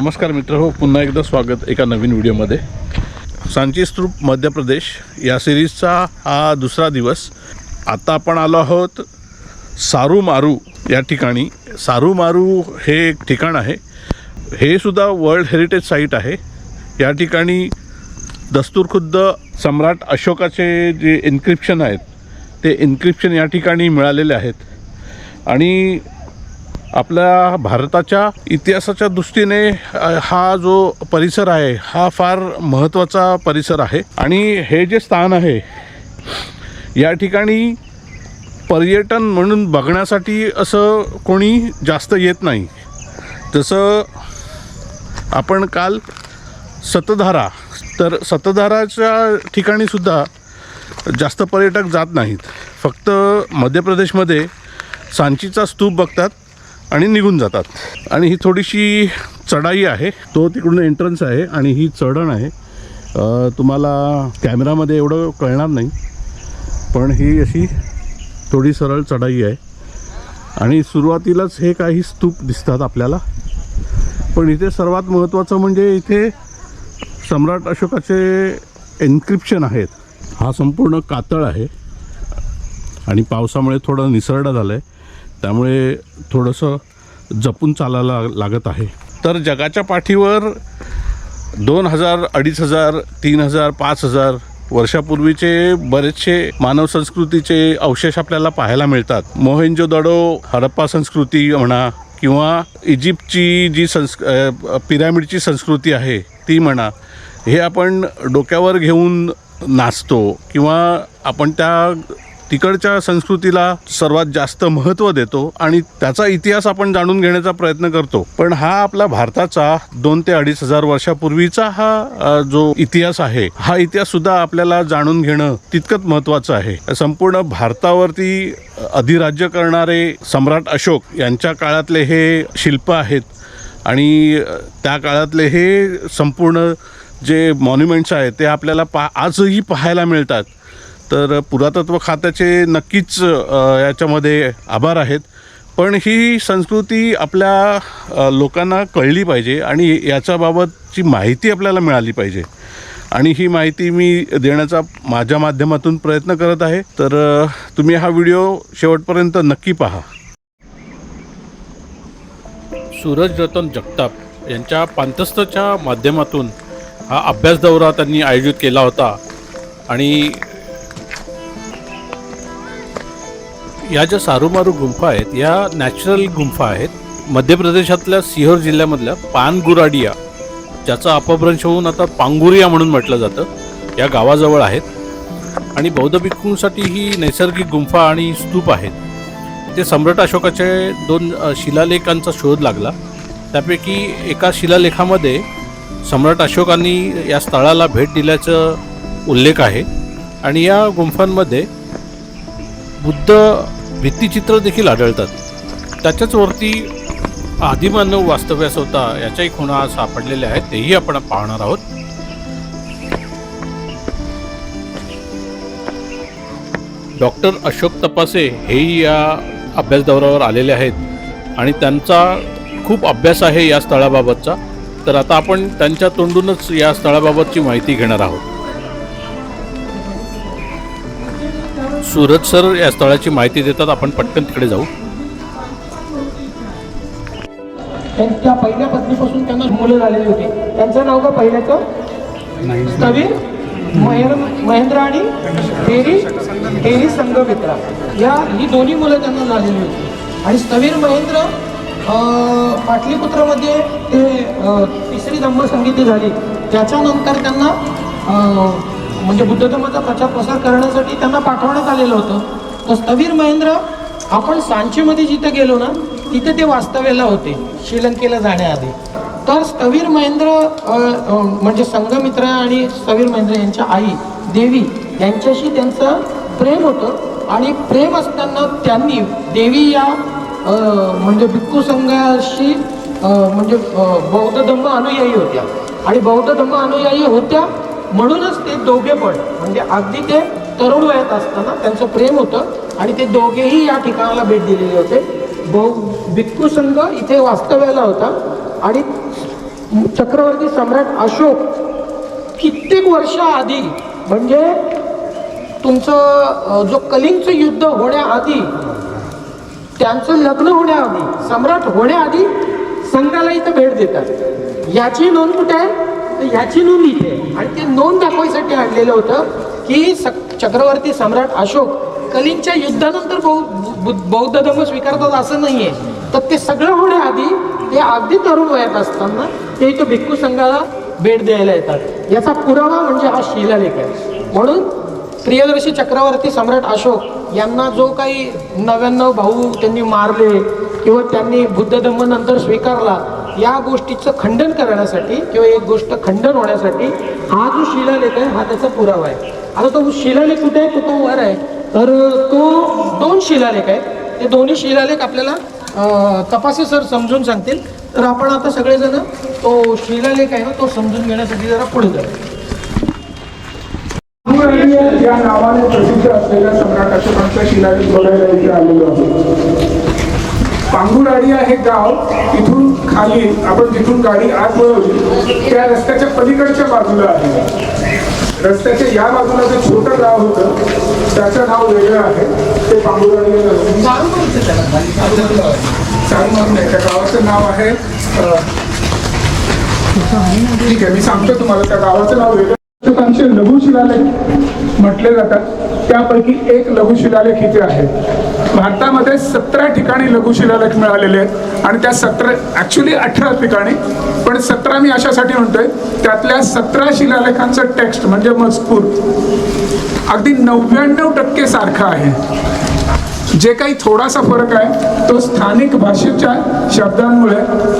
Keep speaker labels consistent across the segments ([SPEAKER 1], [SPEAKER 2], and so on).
[SPEAKER 1] नमस्कार मित्र हो पुन्हा एकदा स्वागत एका नवीन व्हिडिओमध्ये. सांची स्तूप मध्य प्रदेश या सिरीजचा हा दुसरा दिवस. आता आपण आलो आहोत सारू मारू या ठिकाणी. सारू मारू हे एक ठिकाण आहे. हे सुद्धा वर्ल्ड हेरिटेज साईट आहे. या ठिकाणी दस्तूरखुद्द सम्राट अशोकाचे जे इन्क्रिप्शन आहेत ते इन्क्रिप्शन या ठिकाणी मिळालेले आहेत. आणि आपल्या भारताच्या इतिहासाच्या दृष्टीने हा जो परिसर आहे हा फार महत्त्वाचा परिसर आहे. आणि हे जे स्थान आहे या ठिकाणी पर्यटन म्हणून बघण्यासाठी असं कोणी जास्त येत नाही. जसं आपण काल सतधारा तर सतधाराच्या ठिकाणीसुद्धा जास्त पर्यटक जात नाहीत. फक्त मध्य प्रदेशमध्ये सांचीचा स्तूप बघतात आणि निघून जातात. आणि ही थोडीशी चढाई आहे. तो तिकडून एंट्रन्स आहे आणि ही चढण आहे. तुम्हाला कॅमेरामध्ये एवढं कळणार नाही. पण ही अशी थोडी सरळ चढाई आहे. आणि सुरुवातीलाच हे काही स्तूप दिसतात आपल्याला. पण इथे सर्वात महत्त्वाचं म्हणजे इथे सम्राट अशोकाचे एन्क्रिप्शन आहेत. हा संपूर्ण कातळ आहे. आणि पावसामुळे थोडं निसरडा झालं आहे त्यामुळे थोडंसं जपून चालायला लागत आहे. तर जगाच्या पाठीवर दोन हजार अडीच हजार तीन हजार पाच हजार वर्षापूर्वीचे बरेचसे मानव संस्कृतीचे अवशेष आपल्याला पाहायला मिळतात. मोहेंजो दडो हडप्पा संस्कृती म्हणा किंवा इजिप्तची जी संस् पिरॅमिडची संस्कृती आहे ती म्हणा हे आपण डोक्यावर घेऊन नाचतो किंवा आपण त्या तिकडच्या संस्कृतीला सर्वात जास्त महत्त्व देतो आणि त्याचा इतिहास आपण जाणून घेण्याचा प्रयत्न करतो. पण हा आपला भारताचा दोन ते अडीच हजार वर्षापूर्वीचा हा जो इतिहास आहे हा इतिहास सुद्धा आपल्याला जाणून घेणं तितकंच महत्त्वाचं आहे. संपूर्ण भारतावरती अधिराज्य करणारे सम्राट अशोक यांच्या काळातले हे शिल्प आहेत आणि त्या काळातले हे संपूर्ण जे मॉन्युमेंट्स आहेत ते आपल्याला पा आजही पाहायला मिळतात. तर पुरातत्व खात्याचे नक्कीच याच्यामध्ये आभार आहेत. पण ही संस्कृती आपल्या लोकांना कळली पाहिजे आणि याच्याबाबतची माहिती आपल्याला मिळाली पाहिजे. आणि ही माहिती मी देण्याचा माझ्या माध्यमातून प्रयत्न करत आहे. तर तुम्ही हा व्हिडिओ शेवटपर्यंत नक्की पहा. सूरज रतन जगताप यांच्या पांतस्थच्या माध्यमातून हा अभ्यास दौरा त्यांनी आयोजित केला होता. आणि या ज्या सारूमारू गुंफा आहेत या नॅचरल गुंफा आहेत मध्य प्रदेशातल्या सिहोर जिल्ह्यामधल्या पानगुराडिया ज्याचा अपभ्रंश होऊन आता पांगुरिया म्हणून म्हटलं जातं या गावाजवळ आहेत. आणि बौद्ध भिक्खूंसाठी ही नैसर्गिक गुंफा आणि स्तूप आहेत. ते सम्राट अशोकाचे दोन शिलालेखांचा शोध लागला. त्यापैकी एका शिलालेखामध्ये सम्राट अशोकांनी या स्थळाला भेट दिल्याचं उल्लेख आहे. आणि या गुंफांमध्ये बुद्ध भित्तिचित्र देखील आढळतात. त्याच्याच वरती आदिमानव वास्तव्यास होता याच्याही खुणा सापडलेल्या आहेत तेही आपण पाहणार आहोत. डॉक्टर अशोक तपासे हेही या अभ्यास दौऱ्यावर आलेले आहेत आणि त्यांचा खूप अभ्यास आहे या स्थळाबाबतचा. तर आता आपण त्यांच्या तोंडूनच या स्थळाबाबतची माहिती घेणार आहोत. सूरज सर या स्थळाची माहिती देतात. आपण पटकन तिकडे जाऊ.
[SPEAKER 2] त्यांच्या पहिल्या पत्नीपासून त्यांना मुलं झालेली होती. त्यांचं नाव का पहिल्याचं? स्थवीर महेर महेंद्र आणि तेरी तेरी संघमित्रा. या ही दोन्ही मुलं त्यांना झालेली होती. आणि स्थवीर महेंद्र अं, पाटलीपुत्रामध्ये ते तिसरी धम्मसंगीती झाली. त्याच्यानंतर त्यांना अं, म्हणजे बुद्ध धर्माचा प्रचार प्रसार करण्यासाठी त्यांना पाठवण्यात आलेलं होतं. तर स्थवीर महेंद्र आपण सांचीमध्ये जिथे गेलो ना तिथे ते वास्तव्याला होते श्रीलंकेला जाण्याआधी. तर स्थवीर महेंद्र म्हणजे संघमित्र आणि स्थवीर महेंद्र यांच्या आई देवी यांच्याशी त्यांचं प्रेम होतं. आणि प्रेम असताना त्यांनी देवी या म्हणजे भिक्खू संघाशी म्हणजे बौद्ध धम्म अनुयायी होत्या. आणि बौद्ध धम्म अनुयायी होत्या म्हणूनच ते दोघे पण म्हणजे अगदी ते तरुण वयात असताना त्यांचं प्रेम होतं आणि ते दोघेही या ठिकाणाला भेट दिलेले होते. बहु भिक्खू संघ इथे वास्तव्याला होता आणि चक्रवर्ती सम्राट अशोक कित्येक वर्षाआधी म्हणजे तुमचं जो कलिंगचं युद्ध होण्याआधी त्यांचं लग्न होण्याआधी सम्राट होण्याआधी संघाला इथं भेट देतात. याची नोंद कुठे आहे? तर ह्याची नोंद इथे आहे. आणि ते नोंद दाखवायसाठी आणलेलं होतं की स- चक्रवर्ती सम्राट अशोक कलिंगच्या युद्धानंतर बौ- बु- बौद्ध धर्म स्वीकारतात असं नाही आहे तर ते सगळं होण्याआधी ते अगदी तरुण वयात असताना ते इथं भिक्खू संघाला भेट द्यायला येतात. याचा पुरावा म्हणजे हा शिलालेख आहे. म्हणून प्रियदर्शी चक्रवर्ती सम्राट अशोक यांना जो काही नव्याण्णव भाऊ त्यांनी मारले किंवा त्यांनी बुद्ध धम्म नंतर स्वीकारला या गोष्टीचं खंडन करण्यासाठी किंवा एक गोष्ट खंडन होण्यासाठी हा जो शिलालेख आहे हा त्याचा पुरावा आहे. आता तो शिलालेख कुठे आहे? तो तो वर आहे. तर तो दोन शिलालेख आहेत. ते दोन्ही शिलालेख आपल्याला तपासे सर समजून सांगतील. तर आपण आता सगळेजण तो शिलालेख आहे ना तो समजून घेण्यासाठी जरा पुढे जाऊ.
[SPEAKER 3] या नावाने प्रसिद्ध असलेल्या सम्राट अशोकांचा शिलालेख बघायला इथे आलेलो आहे पांगुराडिया हे गाव इथून खाली आपण जिथून गाडी आत वळवली. त्या रस्त्याच्या पलीकडच्या बाजूला आहे. रस्त्याच्या या बाजूला जे छोटं गाव होतं त्याचं नाव वेगळं आहे. ते पांगुराडिया नाही त्या गावाचं नाव आहे ठीक आहे मी सांगतो तुम्हाला. त्या गावाचं नाव वेगळं. लघु शिलालेख म्हटले जातात. त्यापैकी एक लघुशिलालेख इथे आहे भारतामध्ये सतरा ठिकाणी लघुशिलालेख मिळालेले आहेत आणि त्या सतरा ॲक्च्युली अठरा ठिकाणी. पण सतरा मी अशासाठी म्हणतोय त्यातल्या सतरा शिलालेखांचं टेक्स्ट म्हणजे मजकूर. अगदी नव्याण्णव टक्के सारखा आहे. जे काही थोडासा फरक आहे तो स्थानिक भाषेच्या शब्दांमुळे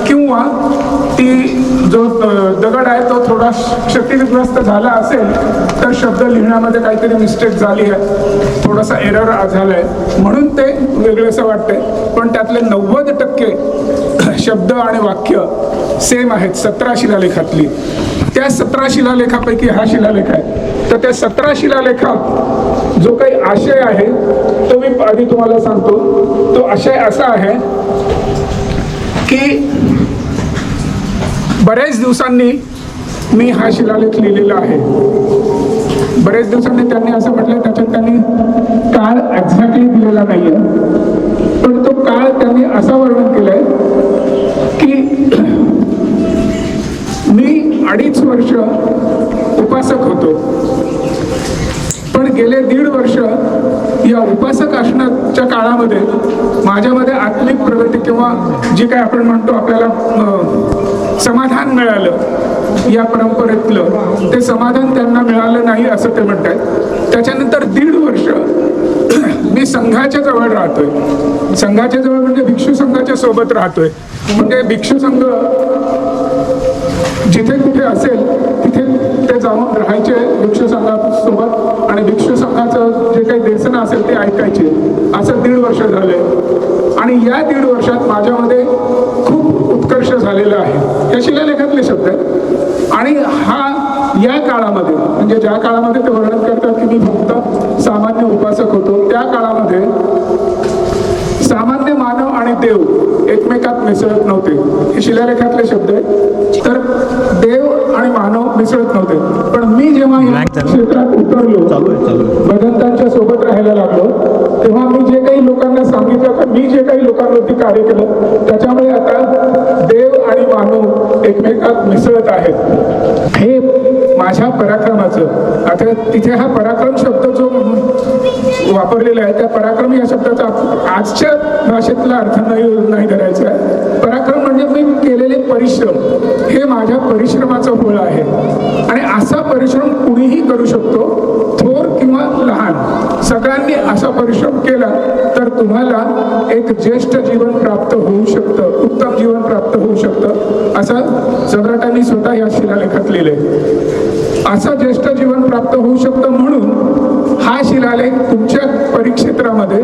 [SPEAKER 3] किंवा ती जो दगड आहे तो थोडा क्षतिग्रस्त झाला असेल तर शब्द लिहिण्यामध्ये काहीतरी मिस्टेक झाली आहे. थोडासा एरर झाला आहे म्हणून ते वेगळंसं वाटते पण त्यातले नव्वद टक्के शब्द आणि वाक्य सेम आहेत सतरा शिलालेखातली. त्या सतरा शिलालेखापैकी हा शिलालेख आहे. तर त्या सतरा शिलालेखात जो काही आशय आहे तो मी आधी तुम्हाला सांगतो. तो आशय असा आहे की बऱ्याच दिवसांनी मी हा शिलालेख लिहिलेला आहे. बरेच दिवसांनी त्यांनी असं म्हटलं त्याच्यात त्यांनी काळ एक्झॅक्टली दिलेला नाहीये. पण तो काळ त्यांनी असा वर्णन केलाय की मी अडीच वर्ष उपासक होतो. पण गेले दीड वर्ष या उपासक असण्याच्या काळामध्ये माझ्यामध्ये आत्मिक प्रगती किंवा जी काय आपण म्हणतो आपल्याला समाधान मिळालं या परंपरेतलं ते समाधान त्यांना मिळालं नाही असं ते म्हणतात त्याच्यानंतर दीड वर्ष मी संघाच्या जवळ राहतोय. संघाच्या जवळ म्हणजे भिक्षू संघाच्या सोबत राहतोय. म्हणजे भिक्षू संघ जिथे कुठे असेल तिथे ते जाऊन राहायचे सोबत आणि भिक्षू संघाचं जे काही देसनं असेल ते ऐकायचे. असं दीड वर्ष झाले आणि या दीड वर्षात माझ्यामध्ये खूप उत्कर्ष झालेला आहे. या शिलालेखातले शब्द आहेत. आणि हा या काळामध्ये म्हणजे ज्या काळामध्ये ते वर्णन करतात की मी फक्त सामान्य उपासक होतो त्या काळामध्ये सामान्य आणि देव एकमेकात मिसळत नव्हते. हे शिलालेखातले शब्द आहेत. तर देव आणि मानव मिसळत नव्हते. पण मी जेव्हा या क्षेत्रात उतरलो भगवंतांच्या सोबत राहायला लागलो तेव्हा मी जे काही लोकांना सांगितलं का मी जे काही लोकांवरती कार्य केलं त्याच्यामुळे आता देव आणि मानव एकमेकात मिसळत आहेत. हे माझ्या पराक्रमाचं. आता तिथे हा पराक्रम शब्द जो वापरलेला आहे त्या पराक्रम या शब्दाचा आजच्या भाषेतला अर्थ नाही नाही धरायचा आहे. पराक्रम म्हणजे मी केलेले परिश्रम. हे माझ्या परिश्रमाचं फळ आहे. आणि असा परिश्रम कुणीही करू शकतो थोर किंवा लहान. सगळ्यांनी असा परिश्रम केला तर तुम्हाला एक ज्येष्ठ जीवन प्राप्त होऊ शकतं उत्तम जीवन प्राप्त होऊ शकतं असं सम्राटांनी स्वतः या शिलालेखात लिहिले असं ज्येष्ठ जीवन प्राप्त होऊ शकतं म्हणून हा शिलालेख तुमच्या परिक्षेत्रामध्ये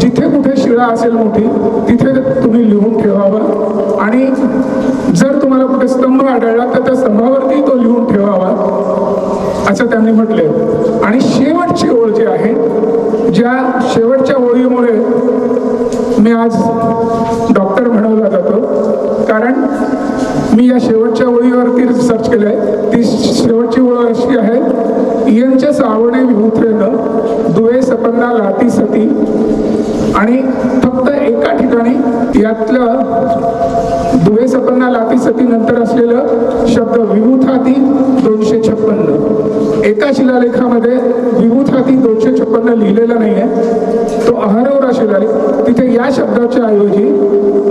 [SPEAKER 3] जिथे कुठे शिळा असेल मोठी तिथे तुम्ही लिहून ठेवावा. आणि जर तुम्हाला कुठे स्तंभ आढळला तर त्या स्तंभावरती तो लिहून ठेवावा असं त्यांनी म्हटले आणि शेवटची ओळ जी आहे ज्या शेवटच्या ओळीमुळे मी आज डॉक्टर म्हणवला जातो कारण मी या शेवटच्या ओळीवरती सर्च केलं आहे ती शेवटची ओळ अशी आहे इयंच्या सावणे विभूत्रेनं दुवे सपन्ना लाटी सती आणि फक्त एका ठिकाणी यातलं दुवे सपन्ना लातीसती नंतर असलेलं शब्द विभूथाती दोनशे छप्पन्न. एका शिलालेखामध्ये विभूथाती दोनशे छप्पन्न लिहिलेला नाही आहे तो अहरवरा शिलालेख. तिथे या शब्दाच्या ऐवजी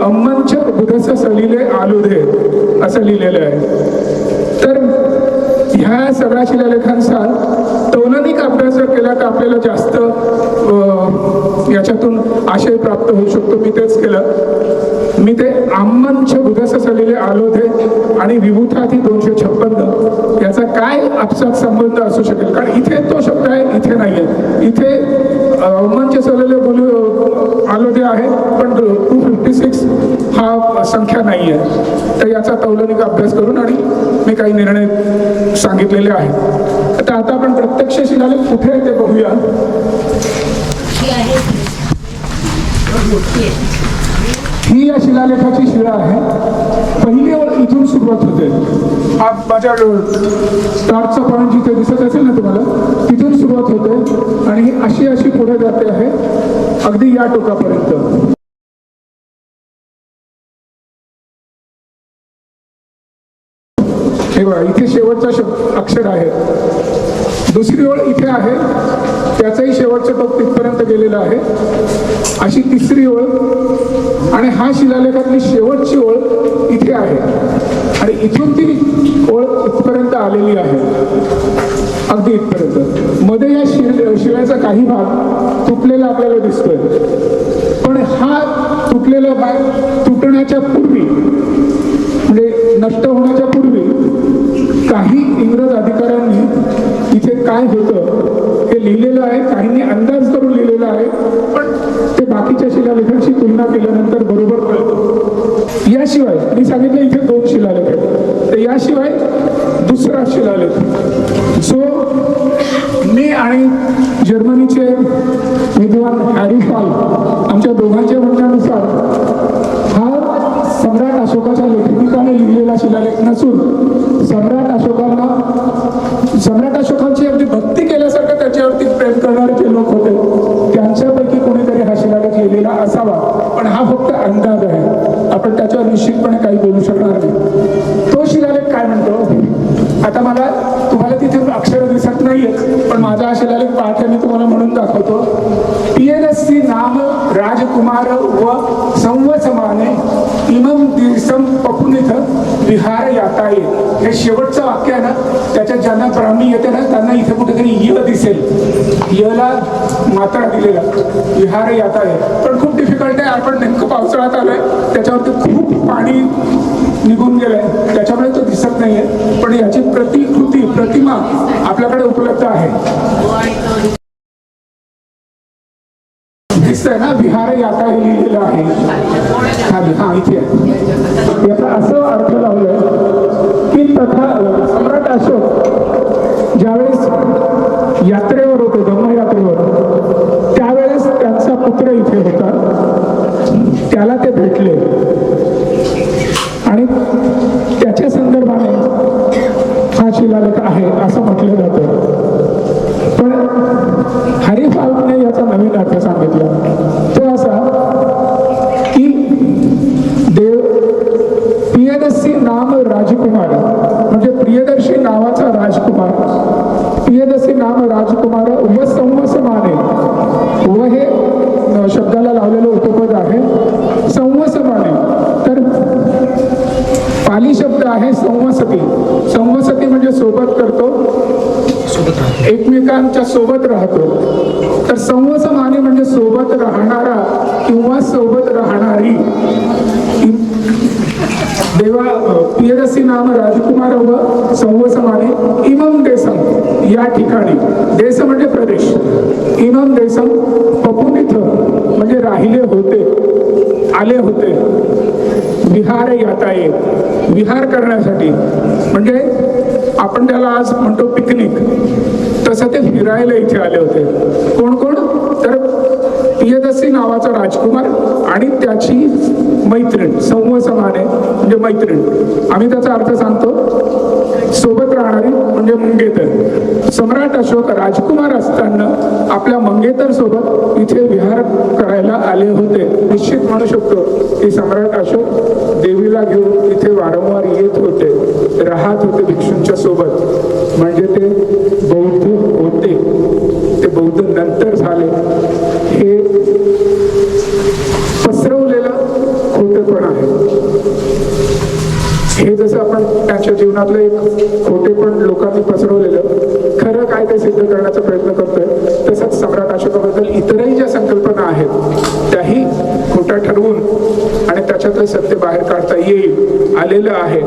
[SPEAKER 3] अम्मंच बुधस सलिले आलुधे असं लिहिलेलं आहे. तर ह्या सगळ्या शिलालेखांचा तौलनिक अभ्यास जर केला तर आपल्याला जास्त याच्यातून आशय प्राप्त होऊ शकतो. मी तेच केलं. मी ते आम्मंच बुधस सलिले आलोधे आणि विभूताधी दोनशे छप्पन्न याचा काय आपसात संबंध असू शकेल? कारण इथे तो शब्द आहे इथे नाही आहे इथे अम्मांचे सलेले बोलू आलोधे आहे पण टू फिफ्टी सिक्स हा संख्या नाही आहे तर याचा तौलनिक अभ्यास करून आणि मी काही निर्णय सांगितलेले आहेत. आता आता आपण प्रत्यक्ष शिकाले कुठे ते बघूया. ही या शिलालेखाची शिळा आहे. पहिली ओळ इथून सुरुवात होते. हा माझ्या स्टार्टचा पॉईंट जिथे दिसत असेल ना तुम्हाला तिथून सुरुवात होते आणि ही अशी अशी पुढे जाते आहे अगदी या टोकापर्यंत. हे बघा इथे शेवटचा अक्षर आहे. दुसरी ओळ इथे आहे. त्याचाही शेवटचं टोक तिथपर्यंत गेलेला आहे. अशी तिसरी ओळ आणि हा शिलालेखातली शेवटची ओळ इथे आहे. आणि इथून ती ओळ इथपर्यंत आलेली आहे. अगदी इथपर्यंत. मध्ये या शिल शिलाचा काही भाग तुटलेला आपल्याला दिसतोय. पण हा तुटलेला भाग तुटण्याच्या पूर्वी म्हणजे नष्ट होण्याच्या पूर्वी काही इंग्रज अधिकाऱ्यांनी इथे काय होतं लिहिलेलं आहे काहींनी अंदाज करून लिहिलेलं आहे पण ते बाकीच्या शिलालेखांशी तुलना केल्यानंतर बरोबर कळतं. याशिवाय मी सांगितलं इथे दोन शिलालेख आहेत. तर याशिवाय दुसरा शिलालेख सो मी आणि जर्मनीचे विद्वान हॅरी फॉल आमच्या दोघांच्या म्हणण्यानुसार हा सम्राट अशोकाच्या लेखनिकाने लिहिलेला शिलालेख नसून निश्चितपणे काही बोलू शकणार नाही. तो शिलालेख काय म्हणतो? आता मला तुम्हाला तिथे अक्षर दिसत नाहीयेत पण माझा हा शिलालेख पाहते मी तुम्हाला म्हणून दाखवतो. पियदस्सी नाम राजकुमार व संवसमाने इमम दिवसम पपुनिथ विहार याता. येईल हे शेवट त्याच्या ज्यांना ब्राह्मी येते ना त्यांना इथे कुठेतरी य दिसेल. यला मात्रा दिलेला. विहार याताये पण खूप डिफिकल्ट आहे. आपण नेमकं पावसाळ्यात आलोय. त्याच्यावरती खूप पाणी निघून गेलंय. त्याच्यामुळे तो दिसत नाहीये. पण याची प्रतिकृती प्रतिमा आपल्याकडे उपलब्ध आहे. दिसतंय ना? विहार याता हे लिहिलेलं आहे. खाली हा इथे याचा असं अर्थ लावलंय तथा सम्राट अशोक ज्यावेळेस यात्रेवर होते धम्मयात्रेवर त्यावेळेस त्यांचा पुत्र इथे होता त्याला ते भेटले आणि त्याच्या संदर्भाने हा शिलालेख आहे असं म्हटलं जातं पण हरी फाल्कने याचा नवीन अर्थ सांगितला तो असा की देव प्रियदर्शी नाम म्हणजे प्रियदर्शी नावाचा राजकुमार. प्रियदर्शी नाम राजकुमार व संवसमाने व हे शब्दाला लावलेलं उपपद आहे. संवसमाने. तर पाली शब्द आहे संवसती. संवसती म्हणजे सोबत करतो. एकमेकांच्या सोबत राहतो. तर संवसमाने म्हणजे सोबत राहणारा किंवा सोबत राहणारी. देवा पियरसी नाम राजकुमार व संवसमाने इमम देसम या ठिकाणी. देश म्हणजे प्रदेश. इमम देसम पपुनिथ म्हणजे राहिले होते आले होते. विहार याताये विहार करण्यासाठी. म्हणजे आपण त्याला आज म्हणतो पिकनिक तसं ते फिरायला इथे आले होते. कोण कोण? तर नावाचा राजकुमार आणि त्याची मैत्रीण संवसमाने म्हणजे मैत्रीण. आम्ही त्याचा अर्थ सांगतो सोबत राहणारी म्हणजे मंगेतर. सम्राट अशोक राजकुमार असताना आपल्या मंगेतर सोबत इथे विहार करायला आले होते. निश्चित म्हणू शकतो की सम्राट अशोक देवीला घेऊन इथे वारंवार येत होते राहत होते भिक्षूंच्या सोबत. म्हणजे ते बौद्ध होते. ते बौद्ध नंतर झाले. हे पसरवलेलं खोटेपण आहे हे जसं आपण त्यांच्या जीवनातलं एक खोटेपण लोकांनी पसरवलेलं खरं काय ते सिद्ध करण्याचा प्रयत्न करतोय. तसंच सम्राट अशोकाबद्दल इतरही ज्या संकल्पना आहेत त्याही खोट्या ठरवून आणि त्याच्यातलं सत्य बाहेर काढता येईल आलेलं आहे.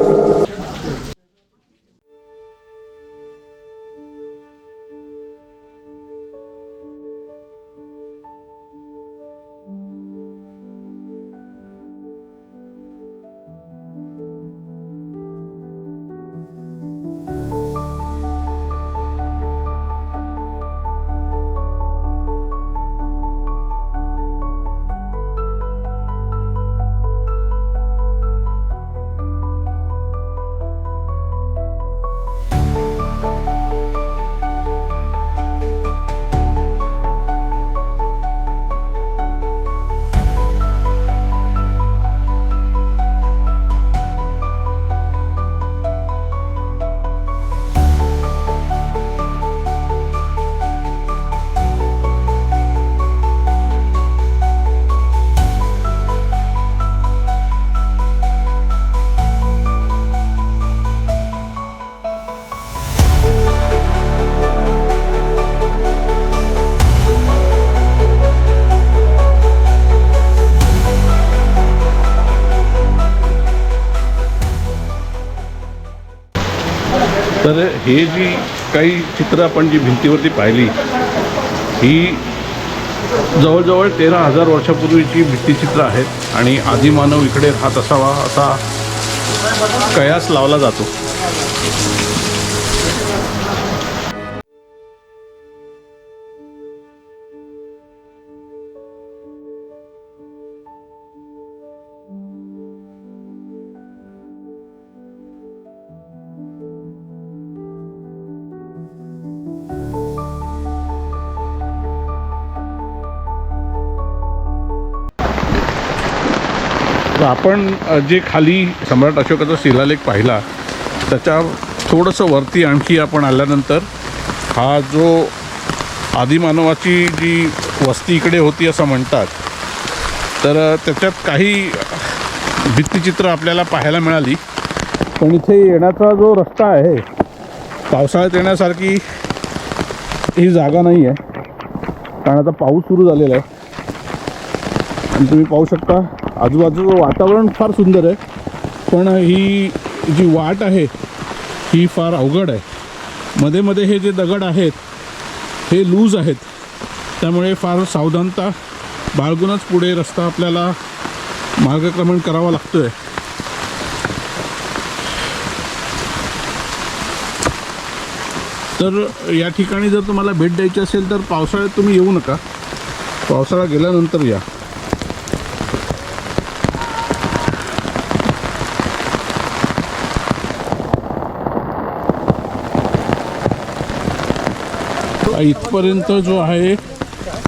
[SPEAKER 1] तर हे जी काही चित्र आपण जी भिंतीवरती पाहिली ही जवळजवळ तेरा हजार वर्षापूर्वीची भित्तीचित्र आहेत आणि आदिमानव इकडे राहत असावा असा कयास लावला जातो. तर आपण जे खाली सम्राट अशोकाचा शिलालेख पाहिला त्याच्या थोडंसं वरती आणखी आपण आल्यानंतर हा जो आदिमानवाची जी वस्ती इकडे होती असं म्हणतात तर त्याच्यात काही भित्तिचित्र आपल्याला पाहायला मिळाली. पण इथे येण्याचा जो रस्ता आहे पावसाळ्यात येण्यासारखी ही जागा नाही आहे कारण आता पाऊस सुरू झालेला आहे. आणि तुम्ही पाहू शकता आजूबाजूचं वातावरण फार सुंदर आहे. पण ही जी वाट आहे ही फार अवघड आहे. मध्ये मध्ये हे जे दगड आहेत हे लूज आहेत. त्यामुळे फार सावधानता बाळगूनच पुढे रस्ता आपल्याला मार्गक्रमण करावा लागतो आहे तर या ठिकाणी जर तुम्हाला भेट द्यायची असेल तर पावसाळ्यात तुम्ही येऊ नका. पावसाळा गेल्यानंतर या. इथपर्यंत जो आहे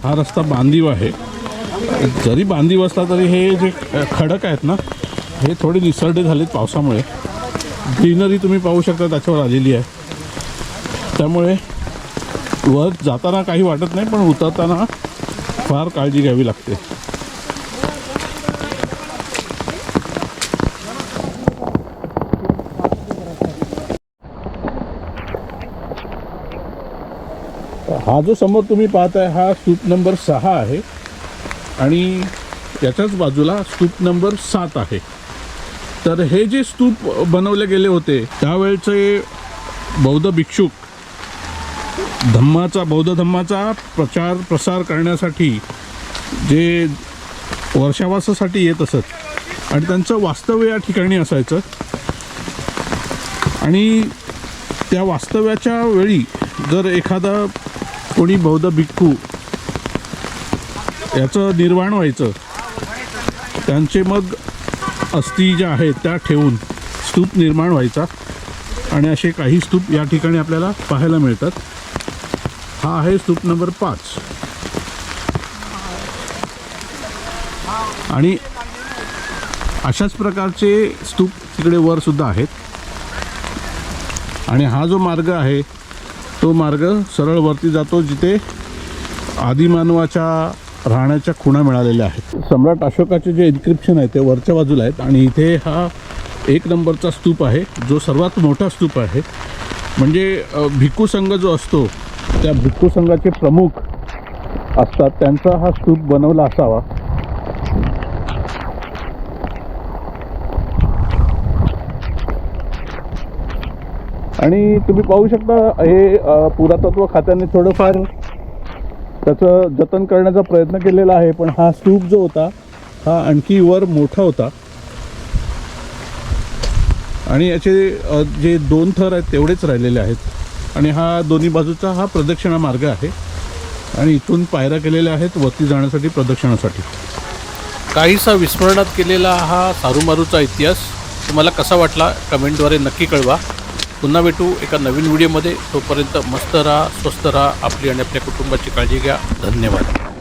[SPEAKER 1] हा रस्ता बांधीव आहे. जरी बांधीव असला तरी हे जे खडक आहेत ना हे थोडे निसरडे झालेत पावसामुळे. ग्रीनरी तुम्ही पाहू शकता त्याच्यावर आलेली आहे. त्यामुळे वर जाताना काही वाटत नाही पण उतरताना फार काळजी घ्यावी लागते. हा जो समोर तुम्ही पाहताय हा स्तूप नंबर सहा आहे. आणि त्याच्याच बाजूला स्तूप नंबर सात आहे. तर हे जे स्तूप बनवले गेले होते त्यावेळचे बौद्ध भिक्षुक धम्माचा बौद्ध धम्माचा प्रचार प्रसार करण्यासाठी जे वर्षावासासाठी येत असत आणि त्यांचं वास्तव्य या ठिकाणी असायचं. आणि त्या वास्तव्याच्या वेळी जर एखादा कोणी बौद्ध भिक्खू. याचं निर्वाण व्हायचं. त्यांचे मग अस्थी ज्या आहेत त्या ठेवून स्तूप निर्माण व्हायचा. आणि असे काही स्तूप या ठिकाणी आपल्याला पाहायला मिळतात. हा आहे स्तूप नंबर पाच. आणि अशाच प्रकारचे स्तूप तिकडे वर सुद्धा आहेत. आणि हा जो मार्ग आहे तो मार्ग सरळ वरती जातो जिथे आदिमानवाच्या राहण्याच्या खुणा मिळालेल्या आहेत. सम्राट अशोकाचे जे इन्क्रिप्शन आहे ते वरच्या बाजूला आहेत आणि इथे हा एक नंबरचा स्तूप आहे जो सर्वात मोठा स्तूप आहे. म्हणजे भिक्खू संघ जो असतो त्या भिक्खू संघाचे प्रमुख असतात. त्यांचा हा स्तूप बनवला असावा. आणि तुम्ही पाहू शकता हे पुरातत्व खात्याने थोडंफार त्याचं जतन करण्याचा प्रयत्न केलेला आहे पण हा स्तूप जो होता हा आणखी वर मोठा होता. आणि याचे जे दोन थर आहेत तेवढेच राहिलेले आहेत. आणि हा दोन्ही बाजूचा हा प्रदक्षिणा मार्ग आहे. आणि इथून पायऱ्या केलेल्या आहेत वरती जाण्यासाठी प्रदक्षिणासाठी. काहीसा विस्मरणात केलेला हा सारूमारूचा इतिहास तुम्हाला कसा वाटला? कमेंटद्वारे नक्की कळवा. पुन्हा भेटू एका नवीन व्हिडिओमध्ये. तोपर्यंत मस्त राहा स्वस्त राहा आपली आणि आपल्या कुटुंबाची काळजी घ्या. धन्यवाद.